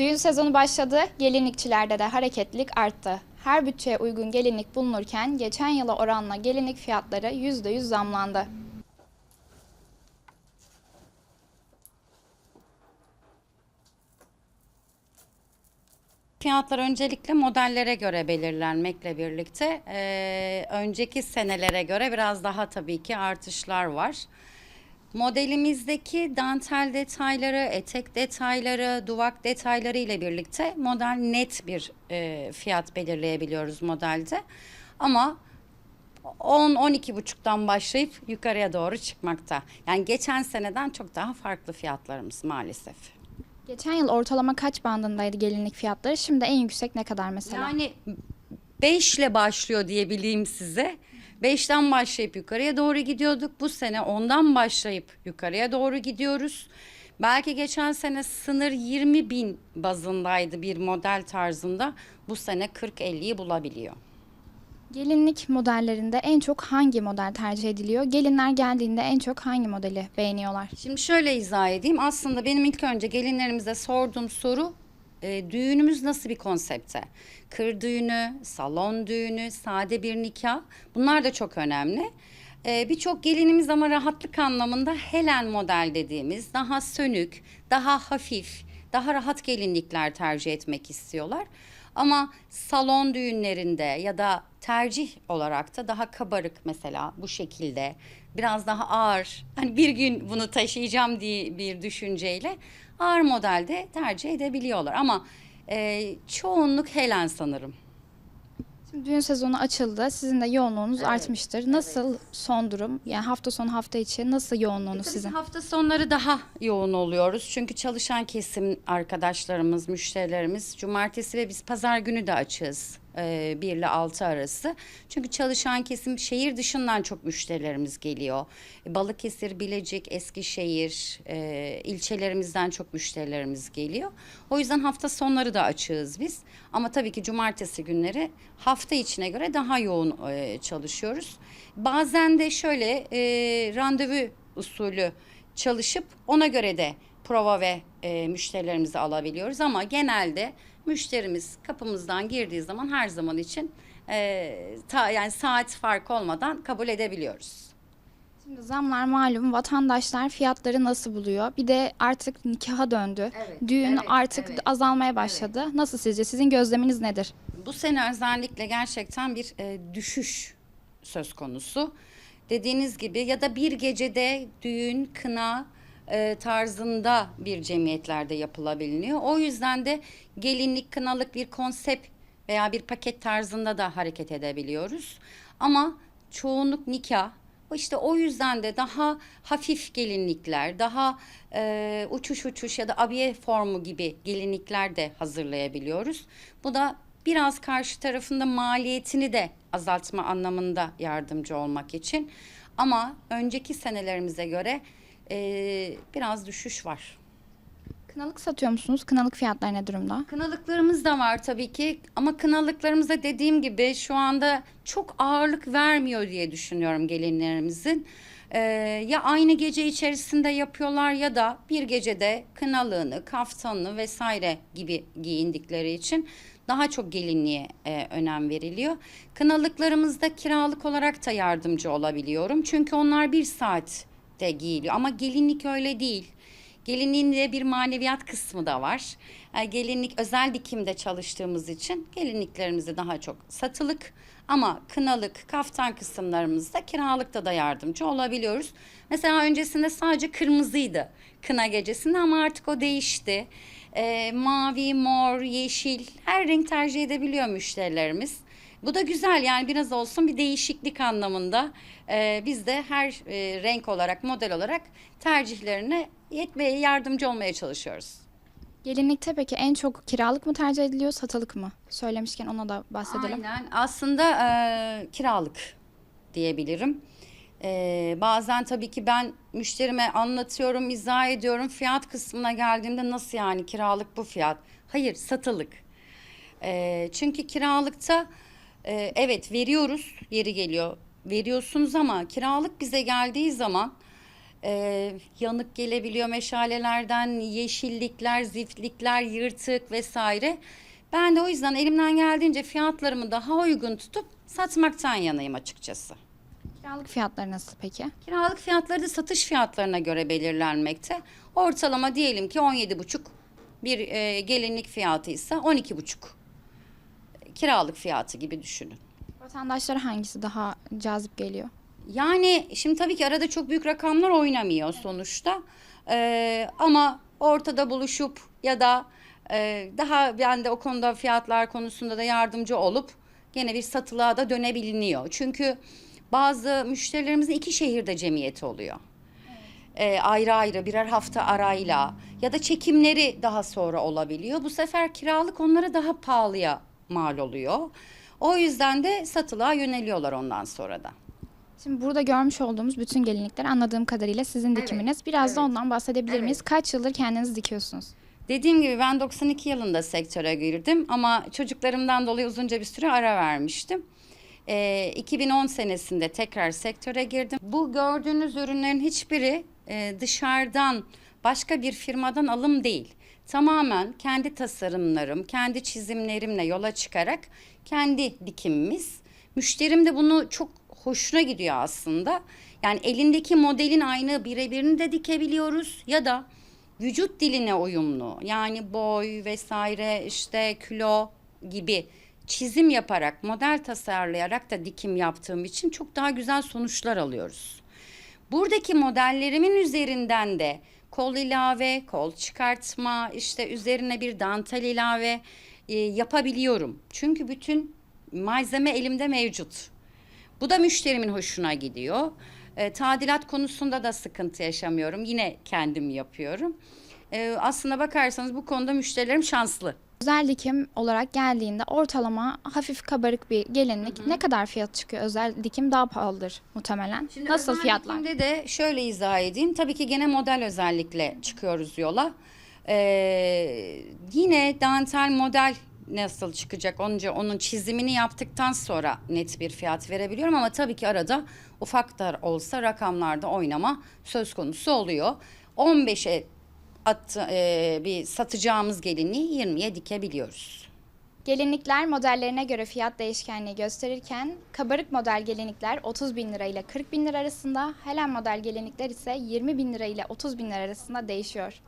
Düğün sezonu başladı, gelinlikçilerde de hareketlilik arttı. Her bütçeye uygun gelinlik bulunurken geçen yıla oranla gelinlik fiyatları %100 zamlandı. Fiyatlar öncelikle modellere göre belirlenmekle birlikte eee, önceki senelere göre biraz daha tabii ki artışlar var. Modelimizdeki dantel detayları, etek detayları, duvak detayları ile birlikte model net bir eee, fiyat belirleyebiliyoruz modelde. Ama 10 buçuktan başlayıp yukarıya doğru çıkmakta. Yani geçen seneden çok daha farklı fiyatlarımız maalesef. Geçen yıl ortalama kaç bandındaydı gelinlik fiyatları? Şimdi en yüksek ne kadar mesela? Yani 5 ile başlıyor diyebileyim size. 5'ten başlayıp yukarıya doğru gidiyorduk. Bu sene ondan başlayıp yukarıya doğru gidiyoruz. Belki geçen sene sınır 20 bin bazındaydı bir model tarzında. Bu sene 40-50'yi bulabiliyor. Gelinlik modellerinde en çok hangi model tercih ediliyor? Gelinler geldiğinde en çok hangi modeli beğeniyorlar? Şimdi şöyle izah edeyim. Aslında benim ilk önce gelinlerimize sorduğum soru e, düğünümüz nasıl bir konsepte? Kır düğünü, salon düğünü, sade bir nikah. Bunlar da çok önemli. E, Birçok gelinimiz ama rahatlık anlamında Helen model dediğimiz daha sönük, daha hafif, daha rahat gelinlikler tercih etmek istiyorlar. Ama salon düğünlerinde ya da tercih olarak da daha kabarık mesela bu şekilde biraz daha ağır hani bir gün bunu taşıyacağım diye bir düşünceyle ağır modelde tercih edebiliyorlar ama e, çoğunluk Helen sanırım. Şimdi düğün sezonu açıldı. Sizin de yoğunluğunuz artmıştır. Nasıl son durum? Yani hafta sonu hafta içi nasıl yoğunluğunuz Tabii sizin? Hafta sonları daha yoğun oluyoruz. Çünkü çalışan kesim arkadaşlarımız, müşterilerimiz cumartesi ve biz pazar günü de açığız. E, 1 ile 6 arası. Çünkü çalışan kesim şehir dışından çok müşterilerimiz geliyor. E, Balıkesir, Bilecik, Eskişehir e, ilçelerimizden çok müşterilerimiz geliyor. O yüzden hafta sonları da açığız biz. Ama tabii ki cumartesi günleri hafta içine göre daha yoğun e, çalışıyoruz. Bazen de şöyle e, randevu usulü çalışıp ona göre de prova ve e, müşterilerimizi alabiliyoruz ama genelde müşterimiz kapımızdan girdiği zaman her zaman için e, ta, yani saat fark olmadan kabul edebiliyoruz. Şimdi zamlar malum vatandaşlar fiyatları nasıl buluyor? Bir de artık nikaha döndü. Evet, Düğün evet, artık evet. azalmaya başladı. Nasıl sizce? Sizin gözleminiz nedir? Bu sene özellikle gerçekten bir e, düşüş söz konusu. Dediğiniz gibi ya da bir gecede düğün, kına e, tarzında bir cemiyetlerde yapılabiliyor. O yüzden de gelinlik, kınalık bir konsept veya bir paket tarzında da hareket edebiliyoruz. Ama çoğunluk nikah. İşte o yüzden de daha hafif gelinlikler, daha e, uçuş uçuş ya da abiye formu gibi gelinlikler de hazırlayabiliyoruz. Bu da biraz karşı tarafında maliyetini de azaltma anlamında yardımcı olmak için. Ama önceki senelerimize göre e, biraz düşüş var. Kınalık satıyor musunuz? Kınalık fiyatları ne durumda? Kınalıklarımız da var tabii ki ama kınalıklarımıza dediğim gibi şu anda çok ağırlık vermiyor diye düşünüyorum gelinlerimizin. Ee, ya aynı gece içerisinde yapıyorlar ya da bir gecede kınalığını, kaftanını vesaire gibi giyindikleri için daha çok gelinliğe e, önem veriliyor. Kınalıklarımızda kiralık olarak da yardımcı olabiliyorum. Çünkü onlar bir saatte giyiliyor ama gelinlik öyle değil. Gelinliğin de bir maneviyat kısmı da var. Yani gelinlik özel dikimde çalıştığımız için gelinliklerimizi daha çok satılık ama kınalık, kaftan kısımlarımızda kiralıkta da yardımcı olabiliyoruz. Mesela öncesinde sadece kırmızıydı kına gecesinde ama artık o değişti. Ee, mavi, mor, yeşil her renk tercih edebiliyor müşterilerimiz. Bu da güzel yani biraz olsun bir değişiklik anlamında. Ee, biz de her e, renk olarak, model olarak tercihlerine yetmeye yardımcı olmaya çalışıyoruz. Gelinlikte peki en çok kiralık mı tercih ediliyor, satılık mı? Söylemişken ona da bahsedelim. Aynen aslında e, kiralık diyebilirim. E, bazen tabii ki ben müşterime anlatıyorum, izah ediyorum. Fiyat kısmına geldiğimde nasıl yani kiralık bu fiyat? Hayır satılık. E, çünkü kiralıkta e, evet veriyoruz yeri geliyor veriyorsunuz ama kiralık bize geldiği zaman e, yanık gelebiliyor meşalelerden, yeşillikler, ziftlikler, yırtık vesaire. Ben de o yüzden elimden geldiğince fiyatlarımı daha uygun tutup satmaktan yanayım açıkçası. Kiralık fiyatları nasıl peki? Kiralık fiyatları da satış fiyatlarına göre belirlenmekte. Ortalama diyelim ki 17,5 bir e, gelinlik fiyatı ise 12,5 kiralık fiyatı gibi düşünün. Vatandaşlara hangisi daha cazip geliyor? Yani şimdi tabii ki arada çok büyük rakamlar oynamıyor sonuçta. Ee, ama ortada buluşup ya da e, daha ben de o konuda fiyatlar konusunda da yardımcı olup gene bir satılığa da dönebiliniyor. Çünkü bazı müşterilerimizin iki şehirde cemiyeti oluyor. Ee, ayrı ayrı birer hafta arayla ya da çekimleri daha sonra olabiliyor. Bu sefer kiralık onlara daha pahalıya mal oluyor. O yüzden de satılığa yöneliyorlar ondan sonra da. Şimdi burada görmüş olduğumuz bütün gelinlikler anladığım kadarıyla sizin dikiminiz. Biraz da evet. ondan bahsedebilir miyiz? Kaç yıldır kendiniz dikiyorsunuz? Dediğim gibi ben 92 yılında sektöre girdim ama çocuklarımdan dolayı uzunca bir süre ara vermiştim. Ee, 2010 senesinde tekrar sektöre girdim. Bu gördüğünüz ürünlerin hiçbiri e, dışarıdan başka bir firmadan alım değil. Tamamen kendi tasarımlarım, kendi çizimlerimle yola çıkarak kendi dikimimiz. Müşterim de bunu çok hoşuna gidiyor aslında. Yani elindeki modelin aynı birebirini de dikebiliyoruz ya da vücut diline uyumlu yani boy vesaire işte kilo gibi çizim yaparak model tasarlayarak da dikim yaptığım için çok daha güzel sonuçlar alıyoruz. Buradaki modellerimin üzerinden de kol ilave, kol çıkartma, işte üzerine bir dantel ilave e, yapabiliyorum. Çünkü bütün malzeme elimde mevcut. Bu da müşterimin hoşuna gidiyor. E, tadilat konusunda da sıkıntı yaşamıyorum. Yine kendim yapıyorum. E, aslına bakarsanız bu konuda müşterilerim şanslı. Özel dikim olarak geldiğinde ortalama hafif kabarık bir gelinlik ne kadar fiyat çıkıyor? Özel dikim daha pahalıdır muhtemelen. Nasıl özel fiyatlar? dikimde de şöyle izah edeyim. Tabii ki gene model özellikle çıkıyoruz yola. Ee, yine dantel model nasıl çıkacak onca onun çizimini yaptıktan sonra net bir fiyat verebiliyorum ama tabii ki arada ufak da olsa rakamlarda oynama söz konusu oluyor. 15'e at, e, bir satacağımız gelinliği 20'ye dikebiliyoruz. Gelinlikler modellerine göre fiyat değişkenliği gösterirken kabarık model gelinlikler 30 bin lira ile 40 bin lira arasında, helen model gelinlikler ise 20 bin lira ile 30 bin lira arasında değişiyor.